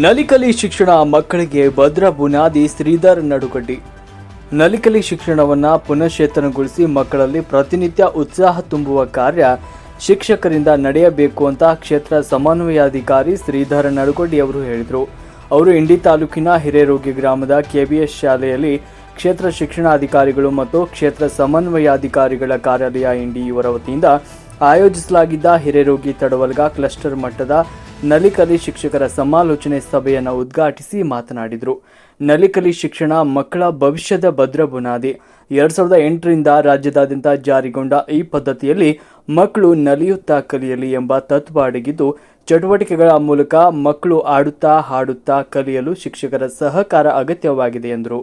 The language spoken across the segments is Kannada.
ನಲಿಕಲಿ ಶಿಕ್ಷಣ ಮಕ್ಕಳಿಗೆ ಭದ್ರ ಬುನಾದಿ ಶ್ರೀಧರ್ ನಡುಗಡ್ಡಿ. ನಲಿಕಲಿ ಶಿಕ್ಷಣವನ್ನು ಪುನಶ್ಚೇತನಗೊಳಿಸಿ ಮಕ್ಕಳಲ್ಲಿ ಪ್ರತಿನಿತ್ಯ ಉತ್ಸಾಹ ತುಂಬುವ ಕಾರ್ಯ ಶಿಕ್ಷಕರಿಂದ ನಡೆಯಬೇಕು ಅಂತ ಕ್ಷೇತ್ರ ಸಮನ್ವಯಾಧಿಕಾರಿ ಶ್ರೀಧರ ನಡುಗಡ್ಡಿ ಅವರು ಹೇಳಿದರು. ಅವರು ಇಂಡಿ ತಾಲೂಕಿನ ಹಿರೇರೋಗಿ ಗ್ರಾಮದ ಕೆಬಿಎಸ್ ಶಾಲೆಯಲ್ಲಿ ಕ್ಷೇತ್ರ ಶಿಕ್ಷಣಾಧಿಕಾರಿಗಳು ಮತ್ತು ಕ್ಷೇತ್ರ ಸಮನ್ವಯಾಧಿಕಾರಿಗಳ ಕಾರ್ಯಾಲಯ ಇಂಡಿ ಇವರ ವತಿಯಿಂದ ಆಯೋಜಿಸಲಾಗಿದ್ದ ಹಿರೇರೋಗಿ ತಡವಲ್ಗ ಕ್ಲಸ್ಟರ್ ಮಟ್ಟದ ನಲಿಕಲಿ ಶಿಕ್ಷಕರ ಸಮಾಲೋಚನೆ ಸಭೆಯನ್ನು ಉದ್ಘಾಟಿಸಿ ಮಾತನಾಡಿದರು. ನಲಿಕಲಿ ಶಿಕ್ಷಣ ಮಕ್ಕಳ ಭವಿಷ್ಯದ ಭದ್ರ ಬುನಾದಿ. ಎರಡ್ ಸಾವಿರದ ಎಂಟರಿಂದ ರಾಜ್ಯದಾದ್ಯಂತ ಜಾರಿಗೊಂಡ ಈ ಪದ್ಧತಿಯಲ್ಲಿ ಮಕ್ಕಳು ನಲಿಯುತ್ತಾ ಕಲಿಯಲಿ ಎಂಬ ತತ್ವ ಅಡಗಿದ್ದು ಚಟುವಟಿಕೆಗಳ ಮೂಲಕ ಮಕ್ಕಳು ಆಡುತ್ತಾ ಹಾಡುತ್ತಾ ಕಲಿಯಲು ಶಿಕ್ಷಕರ ಸಹಕಾರ ಅಗತ್ಯವಾಗಿದೆ ಎಂದರು.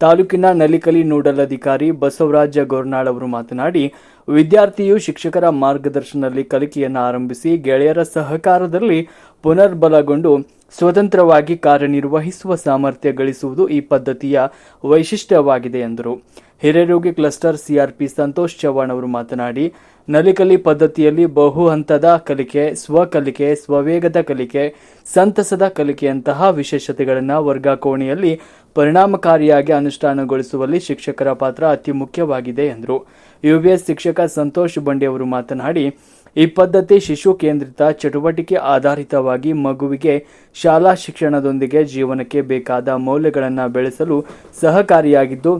ತಾಲೂಕಿನ ನಲಿಕಲಿ ನೋಡಲ್ ಅಧಿಕಾರಿ ಬಸವರಾಜ ಗೋರ್ನಾಳ್ ಅವರು ಮಾತನಾಡಿ, ವಿದ್ಯಾರ್ಥಿಯು ಶಿಕ್ಷಕರ ಮಾರ್ಗದರ್ಶನದಲ್ಲಿ ಕಲಿಕೆಯನ್ನು ಆರಂಭಿಸಿ ಗೆಳೆಯರ ಸಹಕಾರದಲ್ಲಿ ಪುನರ್ಬಲಗೊಂಡು ಸ್ವತಂತ್ರವಾಗಿ ಕಾರ್ಯನಿರ್ವಹಿಸುವ ಸಾಮರ್ಥ್ಯ ಗಳಿಸುವುದು ಈ ಪದ್ಧತಿಯ ವೈಶಿಷ್ಟ್ಯವಾಗಿದೆ ಎಂದರು. ಹಿರೇರೋಗಿ ಕ್ಲಸ್ಟರ್ ಸಿಆರ್ಪಿ ಸಂತೋಷ್ ಚವ್ಹಾಣ್ ಅವರು ಮಾತನಾಡಿ, ನಲಿಕಲಿ ಪದ್ಧತಿಯಲ್ಲಿ ಬಹು ಹಂತದ ಕಲಿಕೆ ಸ್ವಕಲಿಕೆ ಸ್ವವೇಗದ ಕಲಿಕೆ, ಸಂತಸದ ಕಲಿಕೆಯಂತಹ ವಿಶೇಷತೆಗಳನ್ನು ವರ್ಗಾಕೋಣೆಯಲ್ಲಿ ಪರಿಣಾಮಕಾರಿಯಾಗಿ ಅನುಷ್ಠಾನಗೊಳಿಸುವಲ್ಲಿ ಶಿಕ್ಷಕರ ಪಾತ್ರ ಅತಿ ಮುಖ್ಯವಾಗಿದೆ ಎಂದರು. ಯುಬಿಎಸ್ ಶಿಕ್ಷಕ ಸಂತೋಷ್ ಬಂಡೆ ಅವರು ಮಾತನಾಡಿ ಈ ಪದ್ಧತಿ ಶಿಶು ಕೇಂದ್ರಿತ ಚಟುವಟಿಕೆ ಆಧಾರಿತವಾಗಿ ಮಗುವಿಗೆ ಶಾಲಾ ಶಿಕ್ಷಣದೊಂದಿಗೆ ಜೀವನಕ್ಕೆ ಬೇಕಾದ ಮೌಲ್ಯಗಳನ್ನು ಬೆಳೆಸಲು ಸಹಕಾರಿಯಾಗಿದ್ದು,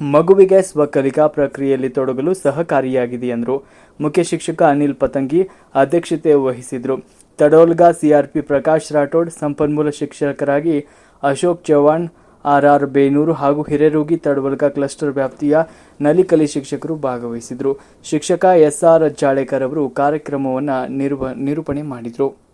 ಮಗುವಿಗೆ ಸ್ವಕಲಿಕಾ ಪ್ರಕ್ರಿಯೆಯಲ್ಲಿ ತೊಡಗಲು ಸಹಕಾರಿಯಾಗಿದೆ ಎಂದರು. ಮುಖ್ಯ ಶಿಕ್ಷಕ ಅನಿಲ್ ಪತಂಗಿ ಅಧ್ಯಕ್ಷತೆ ವಹಿಸಿದರು. ತಡೋಲ್ಗಾ ಸಿಆರ್ಪಿ ಪ್ರಕಾಶ್ ರಾಠೋಡ್, ಸಂಪನ್ಮೂಲ ಶಿಕ್ಷಕರಾಗಿ ಅಶೋಕ್ ಚವ್ಹಾಣ್ ಆರ್ಆರ್ ಬೇನೂರು ಹಾಗೂ ಹಿರೇರೋಗಿ ತಡವಲ್ಗ ಕ್ಲಸ್ಟರ್ ವ್ಯಾಪ್ತಿಯ ನಲಿಕಲಿ ಶಿಕ್ಷಕರು ಭಾಗವಹಿಸಿದರು. ಶಿಕ್ಷಕ ಎಸ್ಆರ್ ಜಾಳೇಕರ್ ಅವರು ಕಾರ್ಯಕ್ರಮವನ್ನು ನಿರೂಪ ನಿರೂಪಣೆ ಮಾಡಿದರು.